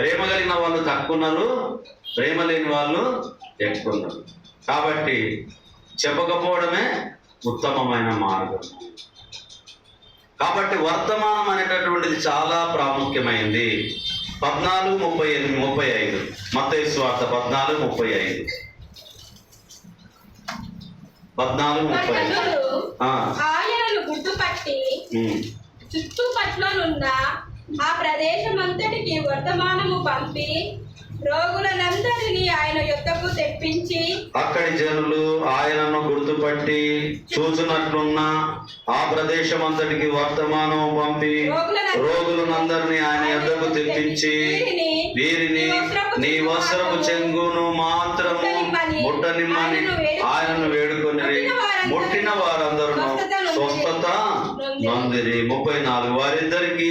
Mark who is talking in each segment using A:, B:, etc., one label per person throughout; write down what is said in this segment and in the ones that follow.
A: ప్రేమ కలిగిన వాళ్ళు తక్కువ ఉన్నారు ప్రేమ లేని వాళ్ళు ఎక్కువ ఉన్నారు కాబట్టి చెప్పకపోవడమే ఉత్తమమైన మార్గం. కాబట్టి వర్తమానం అనేటటువంటిది చాలా ప్రాముఖ్యమైంది. పద్నాలుగు ముప్పై ఎనిమిది ముప్పై ఐదు. మత్తయి స్వార్థ పద్నాలుగు ముప్పై ఐదు. పద్నాలుగు ముప్పై ఐదు.
B: ఆయనను గుర్తుపట్టి ఆ ప్రదేశమంతటికి వర్తమానము పంపి రోగులనందరినీ ఆయన యుద్ధకు తెప్పించి
A: అక్కడి జనులు ఆయనను గుర్తుపట్టి చూచునట్లున్న ఆ ప్రదేశం అంతటికి వర్తమానం పంపి రోగులనందరినీ ఆయన యుద్ధకు తెప్పించి వీరిని నీ వస్త్రపు చెంగును మాత్రము ముట్టనిమ్మని ఆయనను వేడుకొని ముట్టిన వారందరూ స్వస్థత నొందిరి. ముప్పై నాలుగు వారిద్దరికి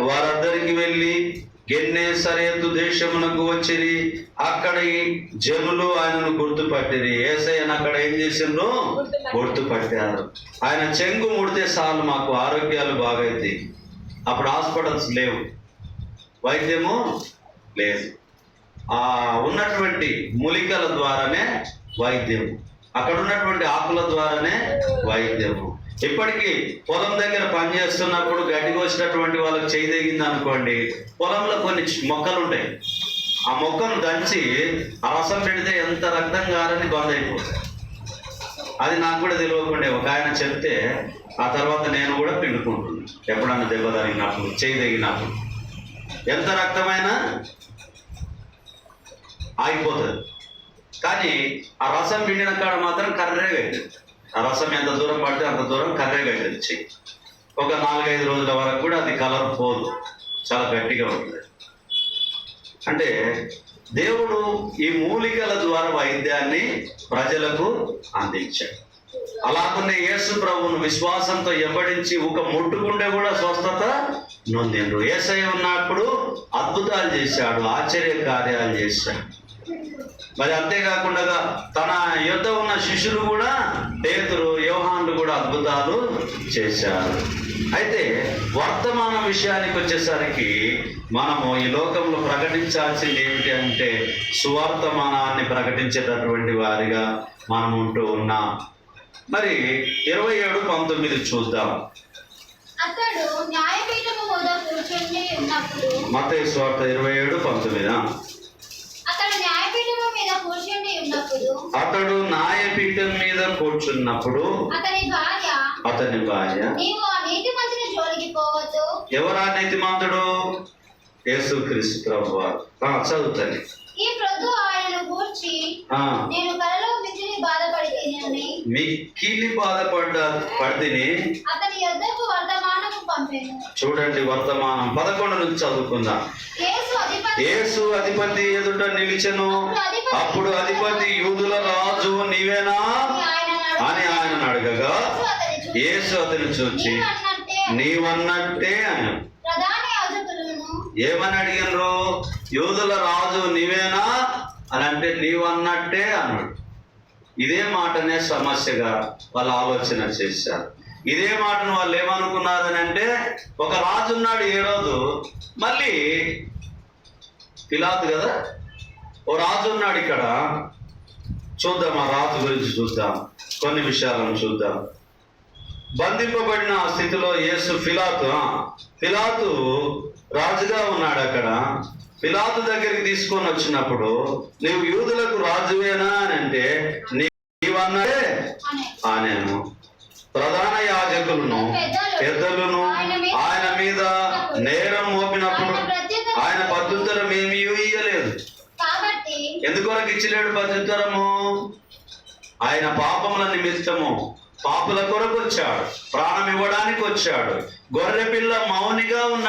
A: వారందరికి వెళ్ళి గెన్నె సరేతు దేశమునకు వచ్చిరి అక్కడ జనులు ఆయనను గుర్తుపట్టిరి. ఏసయ్యను అక్కడ ఏం చేసిండ్రు? గుర్తుపట్టారు. ఆయన చెంగు ముడితే చాలు మాకు ఆరోగ్యాలు బాగైతాయి అప్పుడు హాస్పిటల్స్ లేవు. వైద్యము లేదు. ఆ ఉన్నటువంటి మూలికల ద్వారానే వైద్యం అక్కడ ఉన్నటువంటి ఆకుల ద్వారానే వైద్యము ఇప్పటికీ పొలం దగ్గర పనిచేస్తున్నప్పుడు గడ్డి కోసినటువంటి వాళ్ళకి చేయి అనుకోండి పొలంలో కొన్ని మొక్కలు ఉంటాయి ఆ మొక్కను దంచి ఆ రసం పెడితే ఎంత రక్తం కారని బంద్ అయిపోతుంది అది నాకు కూడా తెలియకుండా ఒక ఆయన చెప్తే ఆ తర్వాత నేను కూడా పిండుకుంటున్నాను ఎప్పుడన్నా దెబ్బ తగినప్పుడు చేయి తగినప్పుడు. ఎంత రక్తమైనా ఆగిపోతుంది. కానీ ఆ రసం పిండిన కాడ మాత్రం కర్రేగా అవుతుంది ఆ రసం ఎంత దూరం పడితే అంత దూరం కర్రేగా అవుతుంది చెయ్యి ఒక నాలుగైదు రోజుల వరకు కూడా అది కలర్ పోదు. చాలా గట్టిగా ఉంటుంది. అంటే దేవుడు ఈ మూలికల ద్వారా వైద్యాన్ని ప్రజలకు అందించాడు. అలాగనే యేసు ప్రభువును విశ్వాసంతో ఎంబడించి ఒక ముట్టుకుంటే కూడా స్వస్థత నొందిండ్రు. ఏసై ఉన్నప్పుడు అద్భుతాలు చేశాడు ఆశ్చర్య కార్యాలు చేశాడు. మరి అంతేకాకుండా తన యుద్ధ ఉన్న శిష్యులు కూడా పేతురు యోహాన్లు కూడా అద్భుతాలు చేశారు. అయితే వర్తమాన విషయానికి వచ్చేసరికి మనము ఈ లోకంలో ప్రకటించాల్సింది ఏమిటి అంటే సువర్తమానాన్ని ప్రకటించేటటువంటి వారిగా మనం ఉంటూ ఉన్నాం. మరి ఇరవై ఏడు పంతొమ్మిది చూద్దాం. మత స్వార్థ ఇరవై ఏడు పంతొమ్మిది
C: అతడు న్యాయపీఠము మీద కూర్చుని ఉన్నప్పుడు
A: అతడు న్యాయపీఠం మీద కూర్చున్నప్పుడు
C: అతని భార్య
A: అతని భార్య
C: నీవు ఆ నీతి జోలికి పోవద్దు.
A: ఎవరా నీతిమంతుడు? యేసుక్రీస్తు ప్రభు చదువుతాను
C: ఈ ప్రొద్దు ఆయనను గూర్చి నేను కలలో మిక్కిలి బాధపడితేనని
A: మిక్కిలి బాధపడ్డ పడితిని
C: అతని
A: చూడండి వర్తమానం. పదకొండు నుంచి చదువుకుందాం.
C: యేసు అధిపతి.
A: ఎదుట నిలిచెను. అప్పుడు అధిపతి యూదుల రాజు నీవేనా? అని ఆయన అడగగా
C: యేసు అతని చూచి,
A: నీవన్నట్టే అని. ఏమని అడిగినరు? యూదుల రాజు నీవేనా? అని అంటే నీవన్నట్టే అన్నాడు. ఇదే మాటనే సమస్యగా వాళ్ళు ఆలోచన చేశారు. ఇదే మాటను వాళ్ళు ఏమనుకున్నారు అని అంటే ఒక రాజు ఉన్నాడు ఏ రోజు మళ్ళీ పిలాతు కదా ఓ రాజు ఉన్నాడు ఇక్కడ. చూద్దాం ఆ రాజు గురించి చూద్దాం కొన్ని విషయాలను చూద్దాం. బంధింపబడిన స్థితిలో యేసు ఫిలాతు ఫిలాతు రాజుగా ఉన్నాడు అక్కడ. ఫిలాతు దగ్గరికి తీసుకొని వచ్చినప్పుడు నీవు యూదులకు రాజువేనా? అని అంటే నీవన్నదే
C: అనే.
A: ఆనేను ప్రధాన యాజకులను పెద్దలను ఆయన మీద నేరం మోపినప్పుడు ఆయన పద్ధతురం ఏమీ ఇయ్యలేదు. ఎందుకొరకు ఇచ్చలేడు పద్ధతురము ఆయన పాపముల నిమిత్తము పాపుల కొరకు వచ్చాడు ప్రాణం ఇవ్వడానికి వచ్చాడు గొర్రె పిల్ల మౌనిగా ఉన్న